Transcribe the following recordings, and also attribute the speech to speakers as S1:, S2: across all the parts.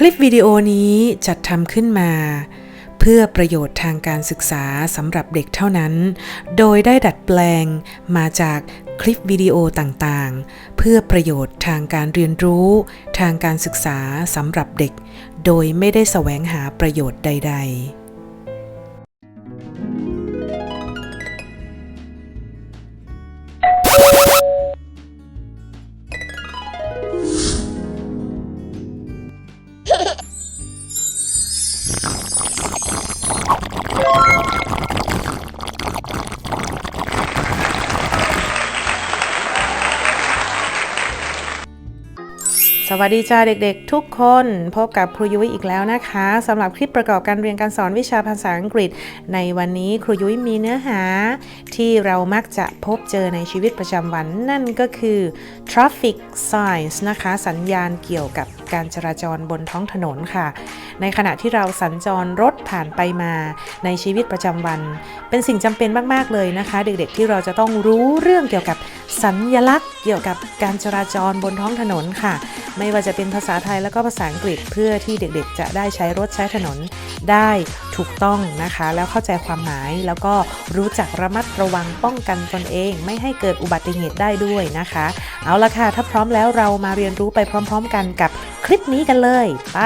S1: คลิปวิดีโอนี้จัดทำขึ้นมา เพื่อประโยชน์ทางการศึกษาสำหรับเด็กเท่านั้น โดยได้ดัดแปลงมาจากคลิปวิดีโอต่างๆ เพื่อประโยชน์ทางการเรียนรู้ ทางการศึกษาสำหรับเด็ก โดยไม่ได้แสวงหาประโยชน์ใด ๆ สวัสดีจ้าเด็กๆ ทุกคนพบกับครูยุ้ยอีกแล้วนะคะสำหรับคลิปประกอบการเรียนการสอนวิชาภาษาอังกฤษ ในวันนี้ครูยุ้ยมีเนื้อหา ที่เรามักจะพบเจอในชีวิตประจำวันนั่นก็คือ traffic signs นะคะ สัญญาณเกี่ยวกับการจราจรบนท้องถนนค่ะ ในขณะที่เราสัญจรรถผ่านไปมาในชีวิตประจำวัน เป็นสิ่งจำเป็นมากๆเลยนะคะ เด็กๆที่เราจะต้องรู้เรื่องเกี่ยวกับสัญลักษณ์ เกี่ยวกับการจราจรบนท้องถนนค่ะ ไม่ว่าจะเป็นภาษาไทยแล้วก็ภาษาอังกฤษเพื่อที่เด็กๆ จะได้ใช้รถใช้ถนนได้ถูกต้องนะคะ แล้วเข้าใจความหมายแล้วก็รู้จักระมัดระวังป้องกันตนเอง ไม่ให้เกิดอุบัติเหตุได้ด้วยนะคะ เอาละค่ะ ถ้าพร้อมแล้วเรามาเรียนรู้ไปพร้อม ๆ กันกับคลิปนี้กันเลยไป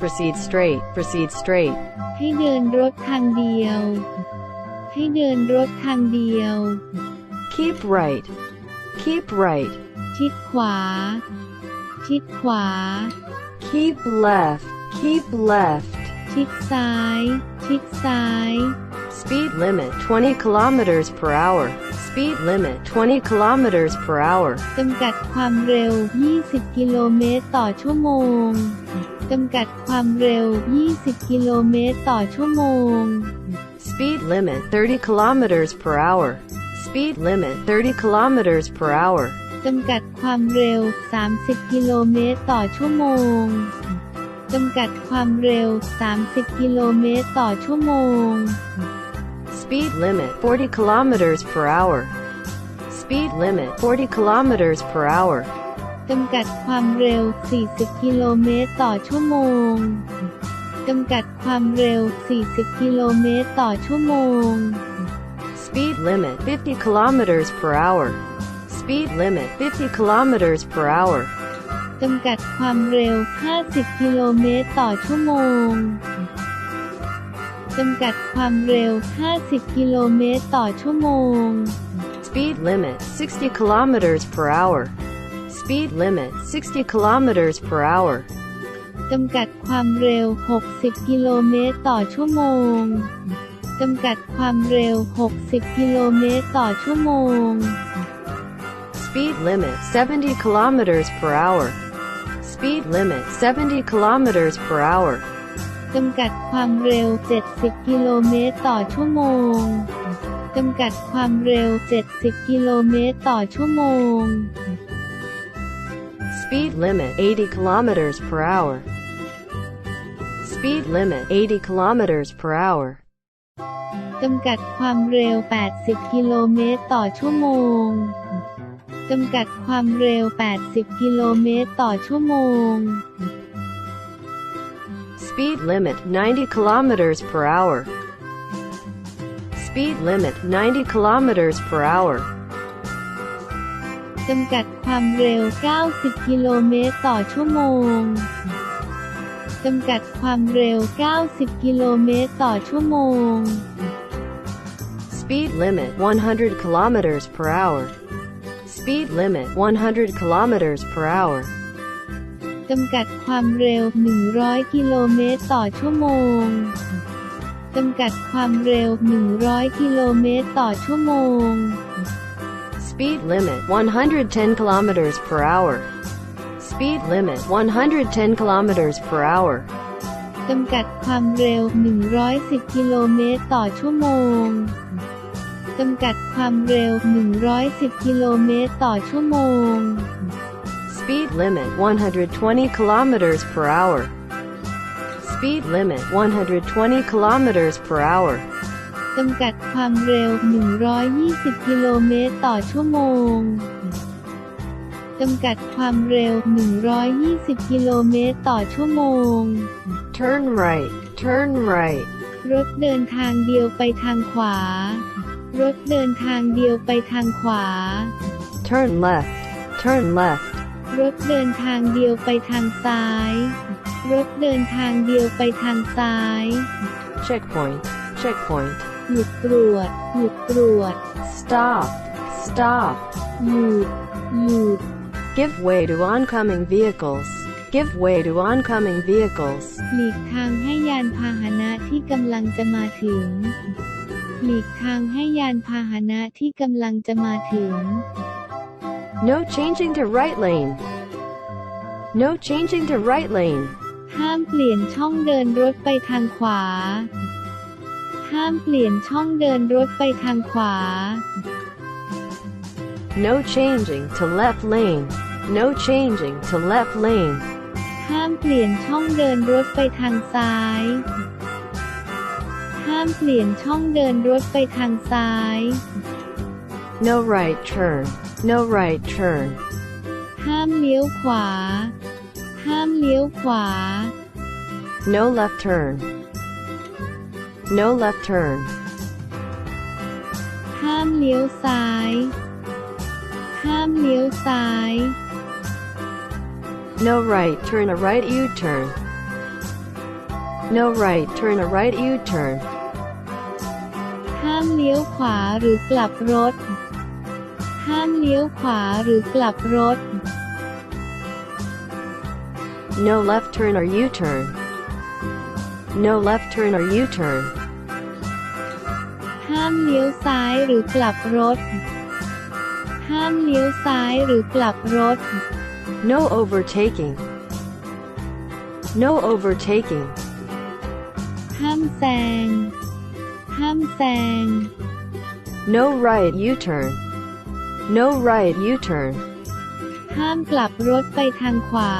S2: Proceed straight, proceed straight.
S3: ให้เดินรถทางเดียว ให้เดินรถทางเดียว
S2: Keep right. Keep right.
S3: ชิดขวา ชิดขวา
S2: Keep left. Keep left.
S3: ชิดซ้าย ชิดซ้าย
S2: Speed limit 20 kilometers per hour. Speed limit 20 kilometers per hour.
S3: จำกัดความเร็ว 20 กิโลเมตรต่อชั่วโมงจำกัดความเร็ว 20 กิโลเมตรต่อชั่วโมง
S2: Speed limit 30 kilometers per hour. Speed limit 30 kilometers per hour.
S3: จำกัดความเร็ว 30 กิโลเมตรต่อชั่วโมง จำกัดความเร็ว 30 กิโลเมตรต่อชั่วโมง
S2: Speed limit 40 kilometers per hour. Speed limit 40 kilometers per hour.
S3: จำกัดความเร็ว 40 กิโลเมตรต่อชั่วโมง จำกัดความเร็ว 40 กิโลเมตรต่อชั่วโมง
S2: Speed limit 50 kilometers per hour. Speed limit 50 kilometers per hour.
S3: จำกัดความเร็ว 50 กิโลเมตรต่อชั่วโมง จำกัดความเร็ว 50 กิโลเมตรต่อชั่วโมง
S2: Speed limit 60 kilometers per hour. Speed limit 60 kilometers per hour.
S3: จำกัดความเร็ว 60 กิโลเมตรต่อชั่วโมง จำกัดความเร็ว 60 กิโลเมตรต่อชั่วโมง
S2: Speed limit 70 kilometers per hour. Speed limit 70 kilometers per hour.
S3: จำกัดความเร็ว 70 กิโลเมตรต่อชั่วโมง จำกัดความเร็ว 70 กิโลเมตรต่อชั่วโมง
S2: Speed limit 80 kilometers per hour. Speed limit 80 kilometers per hour.
S3: จำกัดความเร็ว 80 กิโลเมตรต่อชั่วโมง จำกัดความเร็ว 80 กิโลเมตรต่อชั่วโมง
S2: Speed limit 90 kilometers per hour. Speed limit 90 kilometers per hour.
S3: จำกัดความเร็ว 90 กิโลเมตรต่อชั่วโมง จำกัดความเร็ว 90 กิโลเมตรต่อชั่วโมง
S2: Speed limit 100 kilometers per hour. Speed limit 100 kilometers per hour.
S3: จำกัดความเร็ว 100 กิโลเมตรต่อชั่วโมง จำกัดความเร็ว 100 กิโลเมตรต่อชั่วโมง
S2: Speed limit 110 kilometers per hour. Speed limit 110 kilometers per hour.
S3: จำกัดความเร็ว 110 กิโลเมตรต่อชั่วโมง จำกัดความเร็ว 110 กิโลเมตรต่อชั่วโมง
S2: Speed limit 120 kilometers per hour. Speed limit 120 kilometers per hour.
S3: จำกัดความเร็ว 120 กิโลเมตรต่อชั่วโมงจำกัดความเร็ว 120 กิโลเมตรต่อชั่วโมง
S2: Turn right. Turn right.
S3: รถเดินทางเดียวไปทางขวา รถเดินทางเดียวไปทางขวา
S2: Turn left. Turn left.
S3: รถเดินทางเดียวไปทางซ้าย รถเดินทางเดียวไปทางซ้าย
S2: Checkpoint. Checkpoint.
S3: หยุดตรวจ หยุดตรวจ
S2: Stop. Stop.
S3: หยุด หยุด
S2: Give way to oncoming vehicles. Give way to oncoming vehicles.
S3: หลีกทางให้ยานพาหนะที่กำลังจะมาถึง หลีกทางให้ยานพาหนะที่กำลังจะมาถึง
S2: No changing to right lane. No changing to right lane.
S3: ห้ามเปลี่ยนช่องเดินรถไปทางขวา ห้ามเปลี่ยนช่องเดินรถไปทางขวา
S2: No changing to left lane. No changing to left lane.
S3: ห้ามเปลี่ยนช่องเดินรถไปทางซ้าย ห้ามเปลี่ยนช่องเดินรถไปทางซ้าย
S2: No right turn. No right turn.
S3: ห้ามเลี้ยวขวา ห้ามเลี้ยวขวา
S2: No left turn. No left turn.
S3: ห้ามเลี้ยวซ้าย ห้ามเลี้ยวซ้าย
S2: No right turn a right U-turn. No right turn a right U-turn.
S3: ห้ามเลี้ยวขวาหรือกลับรถ ห้ามเลี้ยวขวาหรือกลับรถ
S2: No left turn or U-turn. No left turn or U-turn.
S3: ห้ามเลี้ยวซ้ายหรือกลับรถ ห้ามเลี้ยวซ้ายหรือกลับรถ
S2: No overtaking. No overtaking.
S3: ห้ามแซง ห้ามแซง
S2: No right U-turn. No right U-turn.
S3: ห้ามกลับรถไปทางขวา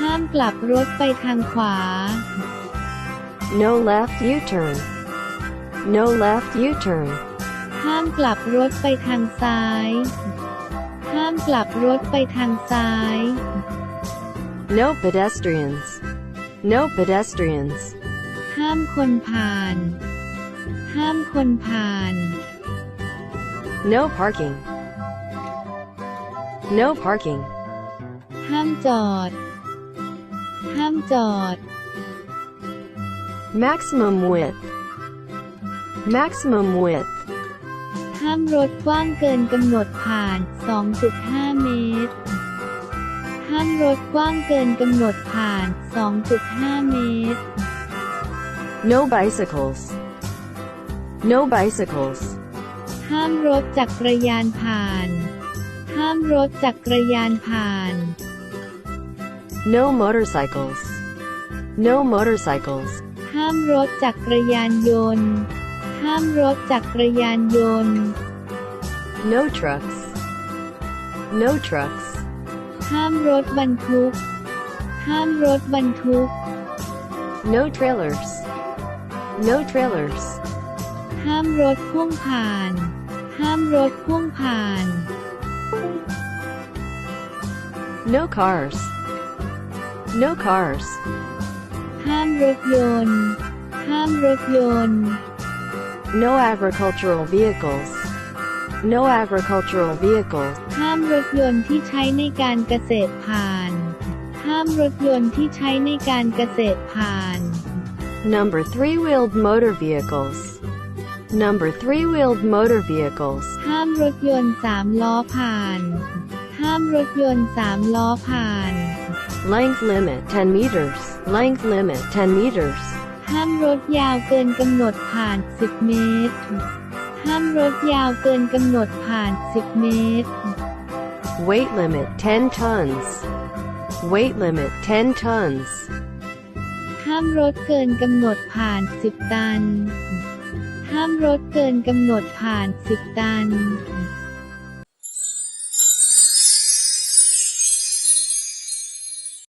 S3: ห้ามกลับรถไปทางขวา
S2: No left U-turn. No left U-turn.
S3: ห้ามกลับรถไปทางซ้าย ห้ามกลับรถไปทางซ้าย
S2: No pedestrians. No pedestrians.
S3: ห้ามคนผ่าน ห้ามคนผ่าน
S2: No parking. No parking.
S3: ห้ามจอด ห้ามจอด
S2: Maximum width. Maximum width.
S3: ห้ามรถกว้างเกินกำหนดผ่าน 2.5 เมตร ห้ามรถกว้างเกินกำหนดผ่าน 2.5 เมตร
S2: No bicycles. No bicycles.
S3: ห้ามรถจักรยานผ่าน ห้ามรถจักรยานผ่าน
S2: No motorcycles. No motorcycles.
S3: ห้ามรถจักรยานยนต์ ห้ามรถจักรยานยนต์
S2: No trucks. No trucks.
S3: ห้ามรถบรรทุก ห้ามรถบรรทุก
S2: No trailers. No trailers.
S3: ห้ามรถพ่วงผ่าน ห้ามรถพ่วงผ่าน
S2: No cars. No cars.
S3: ห้ามรถยนต์ ห้ามรถยนต์
S2: No agricultural vehicles. No agricultural vehicles.
S3: ห้ามรถยนต์ที่ใช้ในการเกษตรผ่าน ห้ามรถยนต์ที่ใช้ในการเกษตรผ่าน
S2: Number three-wheeled motor vehicles. Number three-wheeled motor vehicles.
S3: ห้ามรถยนต์สามล้อผ่าน ห้ามรถยนต์สามล้อผ่าน
S2: Length limit 10 meters. Length limit 10 meters.
S3: ห้ามรถยาวเกินกำหนดผ่าน 10 เมตร ห้ามรถยาวเกินกำหนดผ่าน 10 เมตร
S2: Weight limit 10 tons. Weight limit 10 tons.
S3: ห้ามรถเกินกำหนดผ่าน 10 ตัน ห้ามรถเกินกำหนดผ่าน 10 ตัน